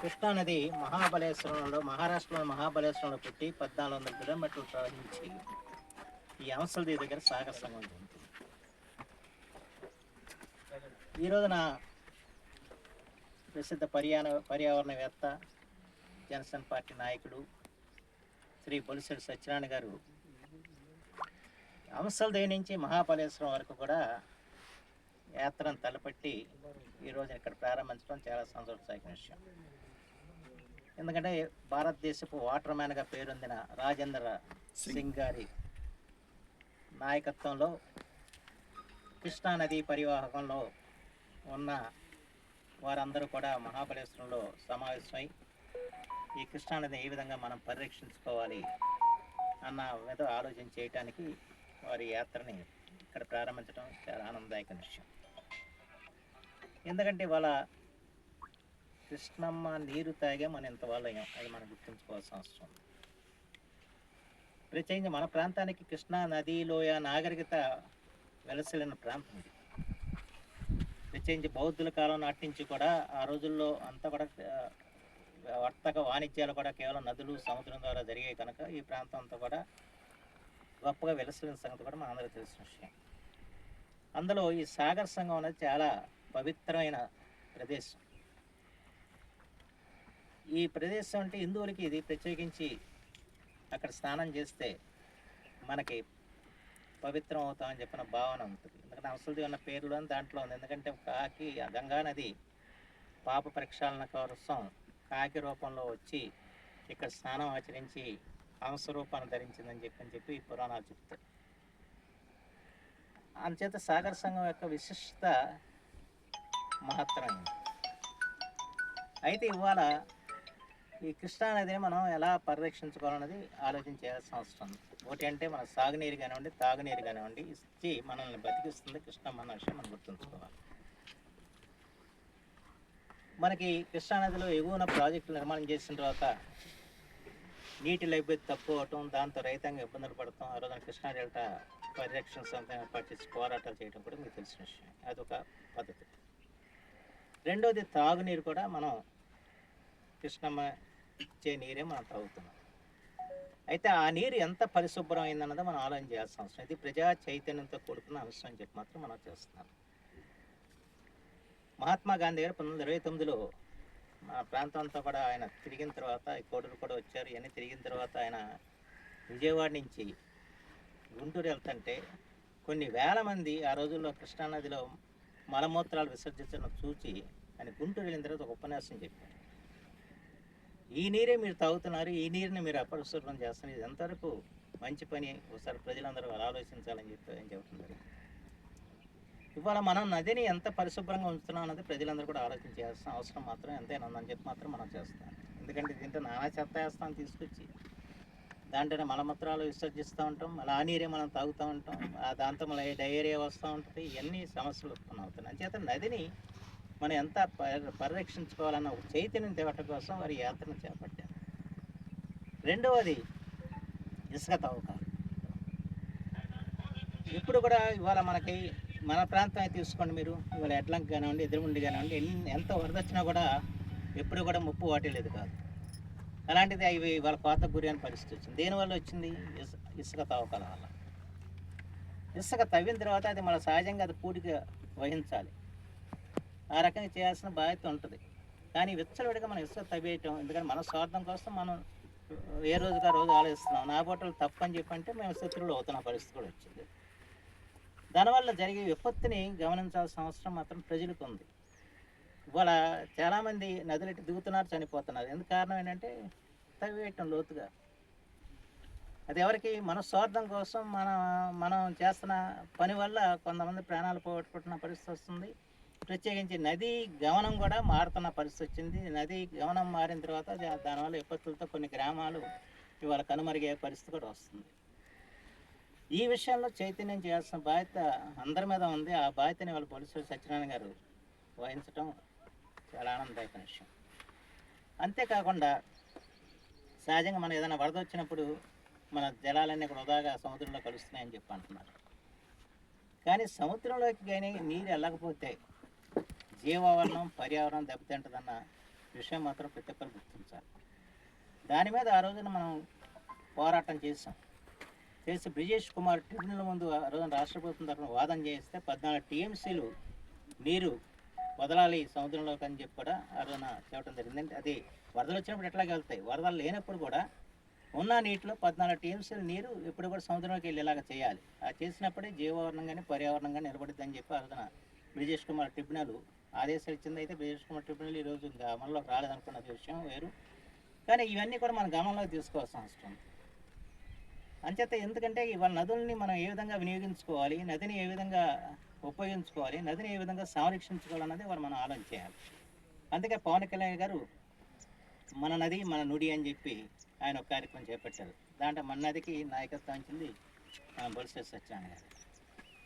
కృష్ణానది మహాబలేశ్వరంలో మహారాష్ట్రలో మహాబలేశ్వరంలో పుట్టి పద్నాలుగు వందల కిలోమీటర్లు ప్రవహించి ఈ అంశలది దగ్గర సాగర సంగం ఉంది. ఈ రోజున ప్రసిద్ధ పర్యాణ పర్యావరణవేత్త జనసేన పార్టీ నాయకుడు శ్రీ బొలిశెట్టి సత్యనారాయణ గారు అంశలదేవి నుంచి మహాబలేశ్వరం వరకు కూడా యాత్రను తలపెట్టి ఈరోజు ఇక్కడ ప్రారంభించడం చాలా సంతోషదాయక విషయం. ఎందుకంటే భారతదేశపు వాటర్ మ్యాన్గా పేరొందిన రాజేంద్ర సింగ్. గారి నాయకత్వంలో కృష్ణా నది పరివాహకంలో ఉన్న వారందరూ కూడా మహాబలేశ్వరంలో సమావేశమై ఈ కృష్ణా నదిని ఏ విధంగా మనం పరిరక్షించుకోవాలి అన్న మీద ఆలోచన చేయటానికి వారి యాత్రని ఇక్కడ ప్రారంభించడం చాలా ఆనందదాయక విషయం. ఎందుకంటే వాళ్ళ కృష్ణమ్మ నీరు తాగే మనం ఇంత వాళ్ళం అది మనం గుర్తుంచుకోవాల్సిన అవసరం ఉంది. ప్రత్యేకించి మన ప్రాంతానికి కృష్ణా నది లోయ నాగరికత వెలసిలిన ప్రాంతం ఇది. ప్రత్యేకించి బౌద్ధుల కాలం నాటి నుంచి కూడా ఆ రోజుల్లో అంతా కూడా వర్తక వాణిజ్యాలు కూడా కేవలం నదులు సముద్రం ద్వారా జరిగాయి కనుక ఈ ప్రాంతం అంతా కూడా గొప్పగా వెలసిల్లిన సంగతి కూడా మనందరికీ తెలిసిన విషయం. అందులో ఈ సాగర్ సంఘం అనేది చాలా పవిత్రమైన ప్రదేశం. ఈ ప్రదేశం అంటే హిందువులకి ఇది ప్రత్యేకించి అక్కడ స్నానం చేస్తే మనకి పవిత్రం అవుతామని చెప్పిన భావన ఉంటుంది. ఎందుకంటే అవసరం ఉన్న పేర్లు దాంట్లో ఉంది. ఎందుకంటే కాకి ఆ గంగా నది పాప ప్రక్షాళన కోసం కాకి రూపంలో వచ్చి ఇక్కడ స్నానం ఆచరించి హంస రూపాన్ని ధరించిందని చెప్పి అని చెప్పి ఈ పురాణాలు చెప్తాయి. అందుచేత సాగర సంఘం యొక్క విశిష్టత మహత్తరమైంది అయితే ఇవాళ ఈ కృష్ణా నదిని మనం ఎలా పరిరక్షించుకోవాలన్నది ఆలోచన చేయాల్సిన అవసరం ఉంది. ఒకటి అంటే మన సాగునీరు కానివ్వండి తాగునీరు కానివ్వండి ఇచ్చి మనల్ని బతికిస్తుంది కృష్ణమ్మ అన్న విషయం మనం గుర్తుంచుకోవాలి. మనకి కృష్ణా నదిలో ఎగువన ప్రాజెక్టులు నిర్మాణం చేసిన తర్వాత నీటి లభ్యత తక్కువ అవటం దాంతో రైతాంగం ఇబ్బందులు పడటం ఆ రోజున కృష్ణా డెల్టా పరిరక్షణ సంస్థ ఏర్పాటు పోరాటాలు చేయడం కూడా మీకు తెలిసిన విషయం. అదొక పద్ధతి. రెండవది తాగునీరు కూడా మనం కృష్ణమ్మ ఇచ్చే నీరే మనం తాగుతున్నాం అయితే ఆ నీరు ఎంత పరిశుభ్రమైందన్నది మనం ఆలోచన చేయాల్సిన అవసరం. ఇది ప్రజా చైతన్యంతో కూడుకున్న అంశం అని చెప్పి మాత్రం మనం చేస్తున్నాం. మహాత్మా గాంధీ గారు పంతొమ్మిది ఇరవై తొమ్మిదిలో మా ప్రాంతం అంతా కూడా ఆయన తిరిగిన తర్వాత కోడలు కూడా వచ్చారు. ఇవన్నీ తిరిగిన తర్వాత ఆయన విజయవాడ నుంచి గుంటూరు వెళ్తుంటే కొన్ని వేల మంది ఆ రోజుల్లో కృష్ణానదిలో మలమూత్రాలు విసర్జించడం చూసి ఆయన గుంటూరు వెళ్ళిన తర్వాత ఒక ఉపన్యాసం చెప్పారు. ఈ నీరే మీరు తాగుతున్నారు ఈ నీరుని మీరు అపరిశుభ్రం చేస్తున్నారు. ఇది ఎంతవరకు మంచి పని? ఒకసారి ప్రజలందరూ అలా ఆలోచించాలని చెప్పి ఆయన చెబుతున్నారు. ఇవాళ మనం నదిని ఎంత పరిశుభ్రంగా ఉంచుతున్నాం అన్నది ప్రజలందరూ కూడా ఆలోచన అవసరం మాత్రం ఎంతైనా ఉందని చెప్పి మాత్రం మనం చేస్తాం. ఎందుకంటే దీంట్లో నానా చెత్త వేస్తాం తీసుకొచ్చి. దాంట్లోనే మలమూత్రాలు విసర్జిస్తూ ఉంటాం మళ్ళీ ఆ నీరే మనం తాగుతూ ఉంటాం ఆ దాంతో మళ్ళీ డయేరియా వస్తూ ఉంటుంది ఇవన్నీ సమస్యలు ఉత్పన్నం అవుతున్నాయి అంచేత నదిని మనం ఎంత పరి- పరిరక్షించుకోవాలన్న ఒక చైతన్యం తేవటం కోసం వారి యాత్రను చేపట్టారు. రెండవది ఇసుక తవ్వకాలు. ఇప్పుడు కూడా ఇవాళ మనకి మన ప్రాంతం అయితే తీసుకోండి మీరు. ఇవాళ ఎడ్లంకి కానివ్వండి ఎదురుముండి కానివ్వండి ఎన్ని- ఎంత వరద వచ్చినా కూడా ఎప్పుడు కూడా ముప్పు వాటిలేదు కాదు. అలాంటిది అవి ఇవాళ కోత గురి అని పరిస్థితి వచ్చింది. దేనివల్ల వచ్చింది? ఇసు ఇసుక తవ్వకాల వల్ల. ఇసుక తవ్విన తర్వాత అది మన సహజంగా అది పూడిక వహించాలి. ఆ రకంగా చేయాల్సిన బాధ్యత ఉంటుంది. కానీ విచ్చలవిడిగా మనం ఇసుక తవ్వేయటం ఎందుకంటే మన స్వార్థం కోసం మనం ఏ రోజుగా రోజు ఆలోచిస్తున్నాం. నా బట్టలు తప్పని చెప్పంటే మేము శత్రువులు అవుతున్న పరిస్థితి కూడా వచ్చింది. దానివల్ల జరిగే విపత్తుని గమనించాల్సిన అవసరం మాత్రం ప్రజలకు ఉంది ఇవాళ చాలామంది నదులెట్టి దిగుతున్నారు చనిపోతున్నారు. ఎందుకు కారణం ఏంటంటే తవ్వేయటం లోతుగా. అది ఎవరికి మన స్వార్థం కోసం మన మనం చేస్తున్న పని వల్ల కొంతమంది ప్రాణాలు పోగొట్టుకుంటున్న పరిస్థితి వస్తుంది. ప్రత్యేకించి నది గమనం కూడా మారుతున్న పరిస్థితి వచ్చింది. నది గమనం మారిన తర్వాత దానివల్ల విపత్తులతో కొన్ని గ్రామాలు ఇవాళ కనుమరిగే పరిస్థితి కూడా వస్తుంది. ఈ విషయంలో చైతన్యం చేయాల్సిన బాధ్యత అందరి మీద ఉంది. ఆ బాధ్యతని వాళ్ళ పోలీసులు సత్యనారాయణ గారు వహించడం చాలా ఆనందదాయక విషయం. అంతేకాకుండా సహజంగా మనం ఏదైనా వరద వచ్చినప్పుడు మన జలాలన్నీ కూడా వృధాగా సముద్రంలో కలుస్తున్నాయని చెప్పి అంటున్నారు. కానీ సముద్రంలోకి కానీ నీరు వెళ్ళకపోతే జీవావరణం పర్యావరణం దెబ్బతింటుందన్న విషయం మాత్రం ప్రతి ఒక్కరు గుర్తించాలి. దాని మీద ఆ రోజున మనం పోరాటం చేసాం చేసి బ్రిజేష్ కుమార్ ట్రిబ్యునల్ ముందు ఆ రోజున రాష్ట్ర ప్రభుత్వం తరఫున వాదన చేస్తే పద్నాలుగు టీఎంసీలు నీరు వదలాలి సముద్రంలోకి అని చెప్పి కూడా ఆ రోజున చెప్పడం జరిగింది. అది వరదలు వచ్చినప్పుడు ఎట్లాగే వెళ్తాయి. వరదలు లేనప్పుడు కూడా ఉన్న నీటిలో పద్నాలుగు టీఎంసీల నీరు ఇప్పుడు కూడా సముద్రంలోకి వెళ్ళేలాగా చేయాలి. ఆ చేసినప్పుడే జీవవరణం కానీ పర్యావరణం కానీ నిలబడుద్ది చెప్పి ఆ రోజున బ్రిజేష్ కుమార్ ట్రిబ్యునల్ ఆదేశాలు ఇచ్చింది అయితే బ్రిజేష్ కుమార్ ట్రిబ్యునల్ ఈరోజు రోజు ఇంకా అమల్లోకి రాలేదనుకున్న విషయం వేరు. కానీ ఇవన్నీ కూడా మన గమనంలోకి తీసుకోవాల్సిన అవసరం. అంచేత ఎందుకంటే ఇవాళ నదుల్ని మనం ఏ విధంగా వినియోగించుకోవాలి నదిని ఏ విధంగా ఉపయోగించుకోవాలి నదిని ఏ విధంగా సంరక్షించుకోవాలన్నది వాళ్ళు మనం ఆలోచన చేయాలి. అందుకే పవన్ కళ్యాణ్ గారు మన నది మన నుడి అని చెప్పి ఆయన ఒక కార్యక్రమం చేపట్టారు. దాంట్లో మన నదికి నాయకత్వం ఇచ్చింది మన సత్యనారాయణ గారు.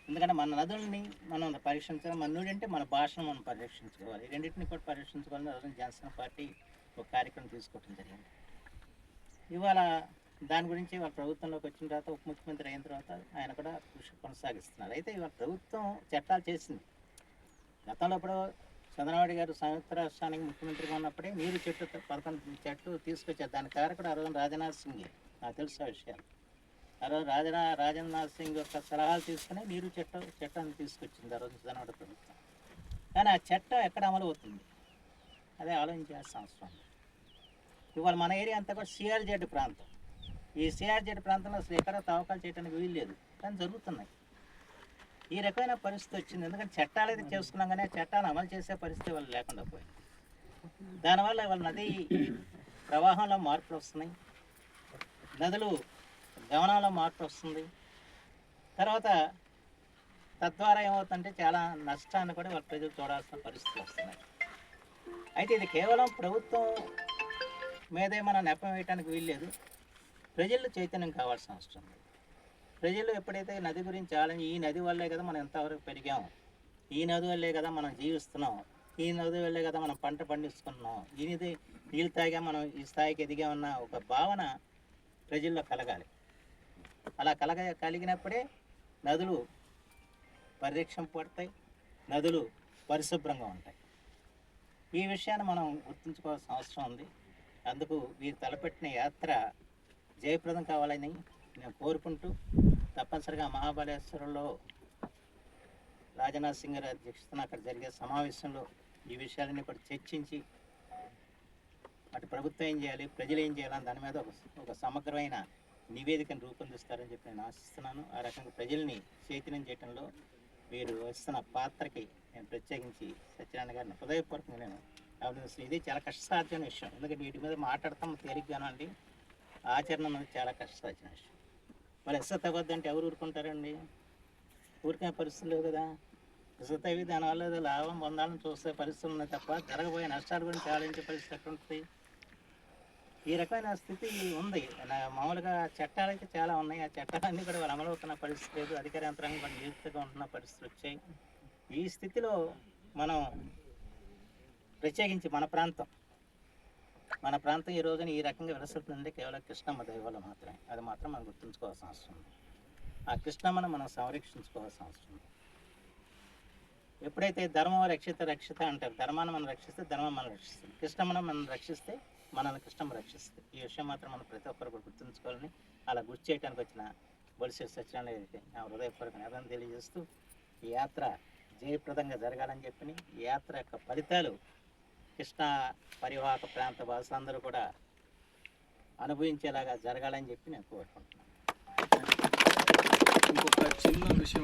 ఎందుకంటే మన నదుల్ని మనం పరీక్షించాలి. మన నుడంటే? మన భాషను మనం పరిరక్షించుకోవాలి. రెండింటిని కూడా పరిరక్షించుకోవాలని ఆ జనసేన పార్టీ ఒక కార్యక్రమం తీసుకోవడం జరిగింది. ఇవాళ దాని గురించి వాళ్ళ ప్రభుత్వంలోకి వచ్చిన తర్వాత ఉప ముఖ్యమంత్రి అయిన తర్వాత ఆయన కూడా కృషి కొనసాగిస్తున్నారు. అయితే ఇవాళ ప్రభుత్వం చట్టాలు చేసింది. గతంలో ఇప్పుడు చంద్రబాబు గారు సంయుక్త రాష్ట్రానికి ముఖ్యమంత్రిగా ఉన్నప్పుడే నీరు చెట్టు పథకం చెట్టు తీసుకొచ్చారు. దాని కారకుడు ఆ రాజనాథ్ సింగ్. నాకు తెలుసు ఆ విషయాలు. ఆ రోజు రాజనా రాజేంద్రనాథ్ సింగ్ యొక్క సలహాలు తీసుకుని నీరు చట్టం చట్టాన్ని తీసుకొచ్చింది ఆ రోజు చంద్రబాబు ప్రభుత్వం. కానీ ఆ చట్టం ఎక్కడ అమలు అవుతుంది? అదే ఆలోచించాల్సిన అవసరం ఇవాళ మన ఏరియా అంతా కూడా సిఆర్జెడ్ ప్రాంతం. ఈ సిఆర్జెడ్ ప్రాంతంలో అసలు ఎక్కడ తవ్వకాలు చేయడానికి వీలు లేదు. కానీ జరుగుతున్నాయి. ఈ రకమైన పరిస్థితి వచ్చింది. ఎందుకంటే చట్టాలు అయితే చేసుకున్నాం కానీ చట్టాన్ని చట్టాలు అమలు చేసే పరిస్థితి వాళ్ళు లేకుండా పోయింది దానివల్ల వాళ్ళ నది ప్రవాహంలో మార్పులు వస్తున్నాయి. నదులు గమనంలో మార్పు వస్తుంది. తర్వాత తద్వారా ఏమవుతుందంటే చాలా నష్టాన్ని కూడా వాళ్ళ ప్రజలు చూడాల్సిన పరిస్థితులు వస్తున్నాయి. అయితే ఇది కేవలం ప్రభుత్వం మీదే మనం నెపం వేయటానికి వీల్లేదు. ప్రజల్లో చైతన్యం కావాల్సిన అవసరం ఉంది. ప్రజలు ఎప్పుడైతే నది గురించి ఆలోచించి ఈ నది వల్లే కదా మనం ఎంతవరకు పెరిగాము ఈ నది వల్లే కదా మనం జీవిస్తున్నాం. ఈ నది వల్లే కదా మనం పంట పండిస్తున్నాం. ఈ నది నీళ్ళు తాగా మనం ఈ స్థాయికి ఎదిగామన్న ఒక భావన ప్రజల్లో కలగాలి. అలా కలగ కలిగినప్పుడే నదులు పరిరక్షింపబడతాయి నదులు పరిశుభ్రంగా ఉంటాయి. ఈ విషయాన్ని మనం గుర్తుంచుకోవాల్సిన అవసరం ఉంది. అందుకు వీరు తలపెట్టిన యాత్ర జయప్రదం కావాలని నేను కోరుకుంటూ తప్పనిసరిగా మహాబలేశ్వరంలో రాజనాథ్ సింగ్ గారి అధ్యక్షతన అక్కడ జరిగే సమావేశంలో ఈ విషయాలన్నీ కూడా చర్చించి అటు ప్రభుత్వం ఏం చేయాలి ప్రజలు ఏం చేయాలని దాని మీద ఒక ఒక సమగ్రమైన నివేదికను రూపొందిస్తారని చెప్పి నేను ఆశిస్తున్నాను. ఆ రకంగా ప్రజల్ని చైతన్యం చేయడంలో వీరు వస్తున్న పాత్రకి నేను ప్రత్యేకించి సత్యనారాయణ గారిని హృదయపూర్వకంగా నేను అభినందిస్తున్నాను ఇది చాలా కష్టసాధ్యమైన విషయం. ఎందుకంటే వీటి మీద మాట్లాడతాం తేలిగ్గాను అండి. ఆచరణ అనేది చాలా కష్టసాధ్యమైన విషయం. మరి ఎస్సత్ అవ్వద్దంటే ఎవరు ఊరుకుంటారండి? ఊరికే పరిస్థితులు లేవు కదా. ఎస్సత్ అవి దానివల్ల ఏదో లాభం పొందాలని చూస్తే పరిస్థితులు ఉన్నాయి తప్ప జరగబోయే నష్టాల గురించి ఆలోచించే పరిస్థితి ఎక్కడ ఉంటుంది? ఈ రకమైన స్థితి ఉంది. మామూలుగా చట్టాలు అయితే చాలా ఉన్నాయి. ఆ చట్టాలన్నీ కూడా వాళ్ళు అమలు అవుతున్న పరిస్థితి లేదు. అధికార యంత్రాంగం కొన్ని నియుక్తగా ఉంటున్న పరిస్థితులు వచ్చాయి. ఈ స్థితిలో మనం ప్రత్యేకించి మన ప్రాంతం. మన ప్రాంతం ఈ రోజున ఈ రకంగా విలసిల్లుతుంది కేవలం కృష్ణమ్మ దైవాలు మాత్రమే. అది మాత్రం మనం గుర్తుంచుకోవాల్సిన అవసరం ఉంది ఆ కృష్ణమ్మను మనం సంరక్షించుకోవాల్సిన అవసరం ఉంది ఎప్పుడైతే ధర్మం రక్షిత రక్షిత అంటారు ధర్మాన్ని మనం రక్షిస్తే ధర్మం మనం రక్షిస్తుంది. కృష్ణమ్మను మనం రక్షిస్తే మనల్ని కృష్ణం రక్షిస్తుంది. ఈ విషయం మాత్రం మనం ప్రతి ఒక్కరు కూడా గుర్తుంచుకోవాలని అలా గుర్తు చేయడానికి వచ్చిన బొలిసే సత్యనారాయణ నా హృదయపూర్వక నిధం తెలియజేస్తూ ఈ యాత్ర జయప్రదంగా జరగాలని చెప్పి ఈ యాత్ర యొక్క ఫలితాలు కృష్ణా పరివాహక ప్రాంత వాసులందరూ కూడా అనుభవించేలాగా జరగాలని చెప్పి నేను కోరుకుంటున్నాను. ఇంకొక చిన్న విషయం